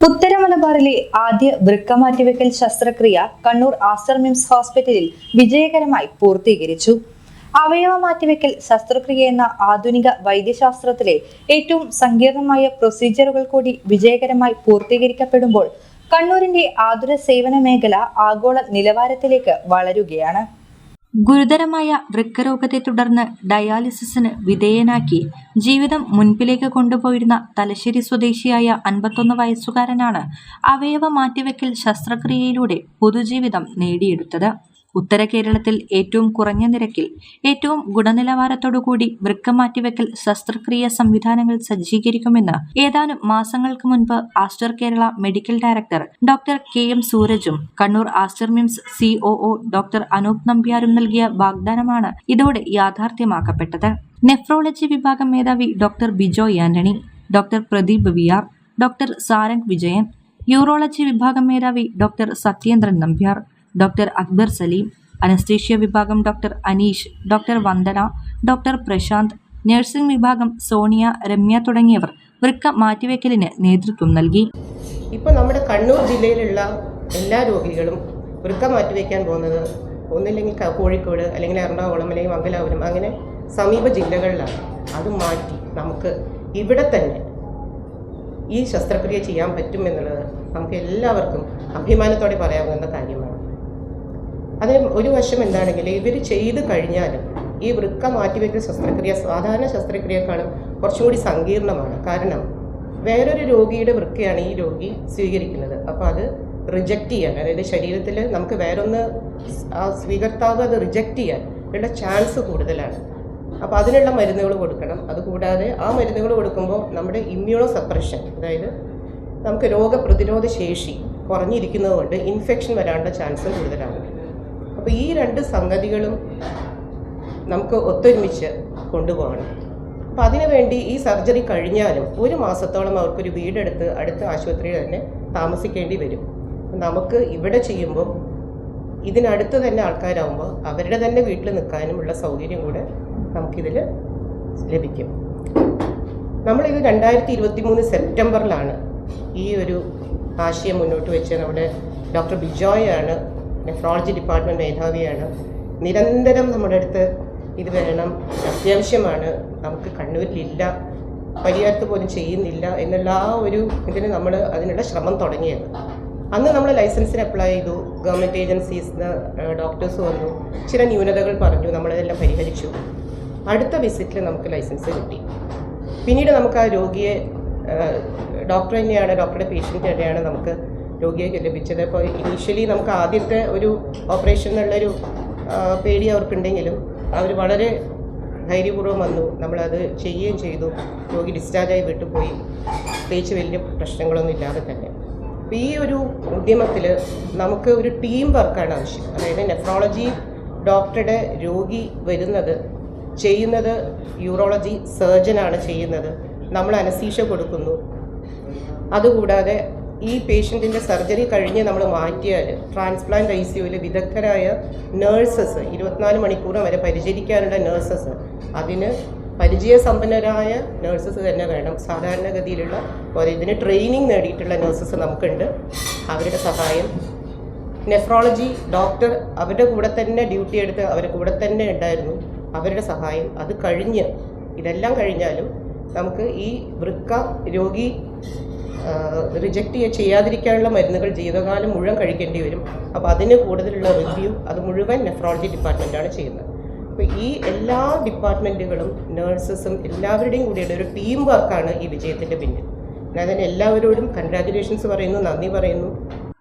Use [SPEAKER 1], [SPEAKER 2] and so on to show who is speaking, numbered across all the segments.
[SPEAKER 1] ഉത്തര മലബാറിലെ ആദ്യ വൃക്ക മാറ്റിവെക്കൽ ശസ്ത്രക്രിയ കണ്ണൂർ ആസ്റ്റർ മിംസ് ഹോസ്പിറ്റലിൽ വിജയകരമായി പൂർത്തീകരിച്ചു. അവയവ മാറ്റിവെക്കൽ ശസ്ത്രക്രിയ എന്ന ആധുനിക വൈദ്യശാസ്ത്രത്തിലെ ഏറ്റവും സങ്കീർണമായ പ്രൊസീജിയറുകൾ കൂടി വിജയകരമായി പൂർത്തീകരിക്കപ്പെടുമ്പോൾ കണ്ണൂരിന്റെ ആതുര സേവന മേഖല ആഗോള നിലവാരത്തിലേക്ക് വളരുകയാണ്. ഗുരുതരമായ വൃക്കരോഗത്തെ തുടർന്ന് ഡയാലിസിസിന് വിധേയനാക്കി ജീവിതം മുൻപിലേക്ക് കൊണ്ടുപോയിരുന്ന തലശ്ശേരി സ്വദേശിയായ അൻപത്തൊന്ന് വയസ്സുകാരനാണ് അവയവ മാറ്റിവെക്കൽ ശസ്ത്രക്രിയയിലൂടെ പൊതുജീവിതം നേടിയെടുത്തത്. ഉത്തര കേരളത്തിൽ ഏറ്റവും കുറഞ്ഞ നിരക്കിൽ ഏറ്റവും ഗുണനിലവാരത്തോടുകൂടി വൃക്ക മാറ്റിവെക്കൽ ശസ്ത്രക്രിയ സംവിധാനങ്ങൾ സജ്ജീകരിക്കുമെന്ന് ഏതാനും മാസങ്ങൾക്ക് മുൻപ് Aster Kerala medical director doctor K M സൂരജും Kannur Aster MIMS COO doctor Anoop നമ്പ്യാരും നൽകിയ വാഗ്ദാനമാണ് ഇതോടെ യാഥാർത്ഥ്യമാക്കപ്പെട്ടത്. നെഫ്രോളജി വിഭാഗം മേധാവി doctor Bijoy Antony doctor Pradeep V doctor Sarang Vijayan urology വിഭാഗം മേധാവി doctor Sathyendran Nambiar doctor Akbar Saleem anaesthesia വിഭാഗം doctor Aneesh doctor Vandana doctor Prashanth nursing വിഭാഗം സോണിയ രമ്യ തുടങ്ങിയവർ വൃക്ക മാറ്റിവെക്കലിന് നേതൃത്വം നൽകി.
[SPEAKER 2] ഇപ്പോൾ നമ്മുടെ കണ്ണൂർ ജില്ലയിലുള്ള എല്ലാ രോഗികളും വൃക്ക മാറ്റിവെക്കാൻ പോകുന്നത് ഒന്നില്ലെങ്കിൽ കോഴിക്കോട് അല്ലെങ്കിൽ എറണാകുളം അല്ലെങ്കിൽ മംഗലാപുരം അങ്ങനെ സമീപ ജില്ലകളിലാണ്. അത് മാറ്റി നമുക്ക് ഇവിടെ തന്നെ ഈ ശസ്ത്രക്രിയ ചെയ്യാൻ പറ്റും എന്നുള്ളത് നമുക്ക് എല്ലാവർക്കും അഭിമാനത്തോടെ പറയാവുന്ന കാര്യമാണ്. അതിന് ഒരു വശം എന്താണെങ്കിൽ ഇവർ ചെയ്ത് കഴിഞ്ഞാലും ഈ വൃക്ക മാറ്റിവെക്കൽ ശസ്ത്രക്രിയ സാധാരണ ശസ്ത്രക്രിയക്കാളും കുറച്ചും കൂടി സങ്കീർണമാണ്. കാരണം വേറൊരു രോഗിയുടെ വൃക്കയാണ് ഈ രോഗി സ്വീകരിക്കുന്നത്. അപ്പോൾ അത് റിജക്റ്റ് ചെയ്യാൻ അതായത് ശരീരത്തിൽ നമുക്ക് വേറൊന്ന് ആ സ്വീകർത്താവ് അത് റിജക്റ്റ് ചെയ്യാൻ ഉള്ള ചാൻസ് കൂടുതലാണ്. അപ്പോൾ അതിനുള്ള മരുന്നുകൾ കൊടുക്കണം. അതുകൂടാതെ ആ മരുന്നുകൾ കൊടുക്കുമ്പോൾ നമ്മുടെ ഇമ്മ്യൂണോ സപ്രഷൻ അതായത് നമുക്ക് രോഗപ്രതിരോധ ശേഷി കുറഞ്ഞിരിക്കുന്നത് കൊണ്ട് ഇൻഫെക്ഷൻ വരാനുള്ള ചാൻസ് കൂടുതലാണ്. അപ്പോൾ ഈ രണ്ട് സംഗതികളും നമുക്ക് ഒത്തൊരുമിച്ച് കൊണ്ടുപോകണം. അപ്പോൾ അതിനുവേണ്ടി ഈ സർജറി കഴിഞ്ഞാലും ഒരു മാസത്തോളം അവർക്കൊരു വീടെടുത്ത് അടുത്ത ആശുപത്രിയിൽ തന്നെ താമസിക്കേണ്ടി വരും. നമുക്ക് ഇവിടെ ചെയ്യുമ്പോൾ ഇതിനടുത്ത് തന്നെ ആൾക്കാരാകുമ്പോൾ അവരുടെ തന്നെ വീട്ടിൽ നിൽക്കാനുമുള്ള സൗകര്യം കൂടെ നമുക്കിതിൽ ലഭിക്കും. നമ്മളിത് രണ്ടായിരത്തി ഇരുപത്തി മൂന്ന് സെപ്റ്റംബറിലാണ് ഈ ഒരു ആശയം മുന്നോട്ട് വെച്ച് നമ്മുടെ ഡോക്ടർ ബിജോയ് ആണ് നെഫ്രോളജി ഡിപ്പാർട്ട്മെന്റ് മേധാവിയാണ്. നിരന്തരം നമ്മുടെ അടുത്ത് ഇത് വേണം അത്യാവശ്യമാണ്. നമുക്ക് കണ്ണൂരിലില്ല. പരിഹാരത്ത് പോലും ചെയ്യുന്നില്ല എന്നുള്ള ആ ഒരു ഇതിന് നമ്മൾ അതിനുള്ള ശ്രമം തുടങ്ങിയത്. അന്ന് നമ്മൾ ലൈസൻസിന് അപ്ലൈ ചെയ്തു. ഗവൺമെന്റ് ഏജൻസീസ് ഡോക്ടേഴ്സ് വന്നു. ചില ന്യൂനതകൾ പറഞ്ഞു. നമ്മളതെല്ലാം പരിഹരിച്ചു. അടുത്ത വിസിറ്റിൽ നമുക്ക് ലൈസൻസ് കിട്ടി. പിന്നീട് നമുക്ക് ആ രോഗിയെ ഡോക്ടർ തന്നെയാണ് ഡോക്ടറുടെ പേഷ്യന്റ് തന്നെയാണ് നമുക്ക് രോഗിയെ ലഭിച്ചത്. അപ്പോൾ ഇനീഷ്യലി നമുക്ക് ആദ്യത്തെ ഒരു ഓപ്പറേഷൻ എന്നുള്ളൊരു പേടി അവർക്കുണ്ടെങ്കിലും അവർ വളരെ ധൈര്യപൂർവം വന്നു. നമ്മളത് ചെയ്യുകയും ചെയ്തു. രോഗി ഡിസ്ചാർജായി വിട്ടുപോയി പ്രത്യേകിച്ച് വലിയ പ്രശ്നങ്ങളൊന്നും ഇല്ലാതെ തന്നെ. അപ്പോൾ ഈ ഒരു ഉദ്യമത്തിൽ നമുക്ക് ഒരു ടീം വർക്കാണ് ആവശ്യം. അതായത് നെഫ്രോളജി ഡോക്ടറുടെ രോഗി വരുന്നത് ചെയ്യുന്നത് യൂറോളജി സർജനാണ് ചെയ്യുന്നത്. നമ്മൾ അനസീഷ കൊടുക്കുന്നു. അതുകൂടാതെ ഈ പേഷ്യന്റിന്റെ സർജറി കഴിഞ്ഞ് നമ്മൾ മാറ്റിയാൽ ട്രാൻസ്പ്ലാന്റ് ഐ സിയുവിൽ വിദഗ്ധരായ നേഴ്സസ് ഇരുപത്തിനാല് മണിക്കൂർ വരെ പരിചരിക്കാനുള്ള നേഴ്സസ് അതിന് പരിചയസമ്പന്നരായ നേഴ്സസ് തന്നെ വേണം. സാധാരണഗതിയിലുള്ള പോലെ ഇതിന് ട്രെയിനിങ് നേടിയിട്ടുള്ള നേഴ്സസ് നമുക്കുണ്ട്. അവരുടെ സഹായം. നെഫ്രോളജി ഡോക്ടർ അവരുടെ കൂടെ തന്നെ ഡ്യൂട്ടി എടുത്ത് അവരുടെ കൂടെ തന്നെ ഉണ്ടായിരുന്നു. അവരുടെ സഹായം. അത് കഴിഞ്ഞ് ഇതെല്ലാം കഴിഞ്ഞാലും നമുക്ക് ഈ വൃക്ക രോഗി റിജക്റ്റ് ചെയ്യാതിരിക്കാനുള്ള മരുന്നുകൾ ജീവിതകാലം മുഴുവൻ കഴിക്കേണ്ടി വരും. അപ്പോൾ അതിന് കൂടുതലുള്ള റിവ്യൂ അത് മുഴുവൻ നെഫ്രോളജി ഡിപ്പാർട്ട്മെന്റാണ് ചെയ്യുന്നത്. അപ്പോൾ ഈ എല്ലാ ഡിപ്പാർട്ട്മെന്റുകളും നേഴ്സസും എല്ലാവരുടെയും കൂടിയുള്ള ഒരു ടീം വർക്കാണ് ഈ വിജയത്തിന്റെ പിന്നിൽ. ഞാൻ അതിന് എല്ലാവരോടും കൺഗ്രാറ്റുലേഷൻസ് പറയുന്നു നന്ദി പറയുന്നു.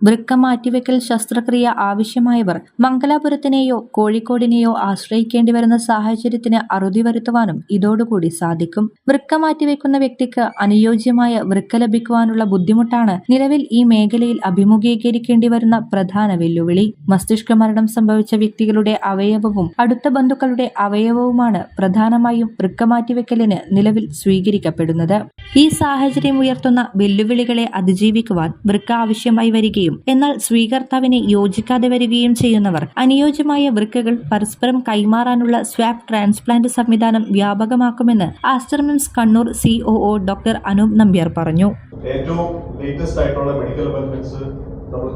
[SPEAKER 1] വൃക്ക മാറ്റിവെക്കൽ ശസ്ത്രക്രിയ ആവശ്യമായവർ മംഗലാപുരത്തിനെയോ കോഴിക്കോടിനെയോ ആശ്രയിക്കേണ്ടി വരുന്ന സാഹചര്യത്തിന് അറുതി വരുത്തുവാനും ഇതോടുകൂടി സാധിക്കും. വൃക്ക മാറ്റിവെക്കുന്ന വ്യക്തിക്ക് അനുയോജ്യമായ വൃക്ക ലഭിക്കുവാനുള്ള ബുദ്ധിമുട്ടാണ് നിലവിൽ ഈ മേഖലയിൽ അഭിമുഖീകരിക്കേണ്ടി വരുന്ന പ്രധാന വെല്ലുവിളി. മസ്തിഷ്ക മരണം സംഭവിച്ച വ്യക്തികളുടെ അവയവവും അടുത്ത ബന്ധുക്കളുടെ അവയവവുമാണ് പ്രധാനമായും വൃക്ക മാറ്റിവെക്കലിന് നിലവിൽ സ്വീകരിക്കപ്പെടുന്നത്. ഈ സാഹചര്യം ഉയർത്തുന്ന വെല്ലുവിളികളെ അതിജീവിക്കുവാൻ വൃക്ക ആവശ്യമായി വരികയും വരികയും എന്നാൽ സ്വീകർത്താവിനെ യോജിക്കാതെ വരികയും ചെയ്യുന്നവർ. അനുയോജ്യമായ വൃക്കകൾ പരസ്പരം കൈമാറാനുള്ള സ്വാപ് ട്രാൻസ്പ്ലാന്റ് സംവിധാനം വ്യാപകമാക്കുമെന്ന് Aster MIMS Kannur COO doctor Anoop Nambiar പറഞ്ഞു.
[SPEAKER 3] ഏറ്റവും ലേറ്റസ്റ്റ് ആയിട്ടുള്ള മെഡിക്കൽ നമ്മൾ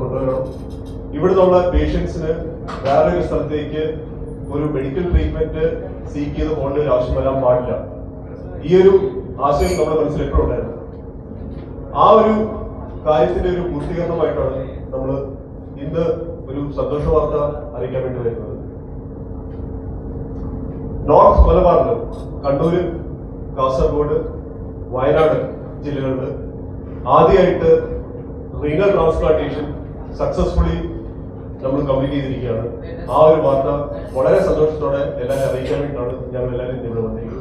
[SPEAKER 3] ഒരു മെഡിക്കൽ ട്രീറ്റ്മെന്റ് സീക്ക് ചെയ്ത് പോകേണ്ട ഒരു ആവശ്യം വരാൻ പാടില്ല. ഈ ഒരു ആശയം നമ്മുടെ മനസ്സിൽ എപ്പോഴും ഉണ്ടായിരുന്നു. ആ ഒരു കാര്യത്തിന്റെ ഒരു പൂർത്തീകരണമായിട്ടാണ് നമ്മൾ ഇന്ന് ഒരു സന്തോഷ വാർത്ത അറിയിക്കാൻ വേണ്ടി വരുന്നത്. നോർത്ത് മലബാറിൽ കണ്ണൂര് കാസർഗോഡ് വയനാട് ജില്ലകളിൽ ആദ്യമായിട്ട് റീനൽ ട്രാൻസ്പ്ലാന്റേഷൻ സക്സസ്ഫുള്ളി നമ്മൾ കംപ്ലീറ്റ് ചെയ്തിരിക്കുകയാണ്. ആ ഒരു വാർത്ത വളരെ സന്തോഷത്തോടെ എല്ലാവരും അറിയിക്കാൻ വേണ്ടിയിട്ടാണ് ഞങ്ങൾ എല്ലാവരും ഇവിടെ വന്നിരിക്കുന്നത്.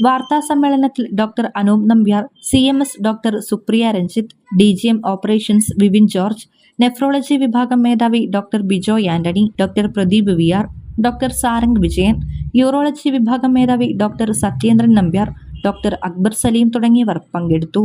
[SPEAKER 1] വാർത്താ സമ്മേളനത്തിൽ doctor Anoop Nambiar C M S doctor Supriya Ranjith D G M operations Vipin George nephrology വിഭാഗം മേധാവി doctor Bijo Antony doctor Pradeep V R doctor Sarang Vijayan urology വിഭാഗം മേധാവി ഡോക്ടർ സത്യേന്ദ്രൻ നമ്പ്യാർ ഡോക്ടർ അക്ബർ സലീം തുടങ്ങിയവർ പങ്കെടുത്തു.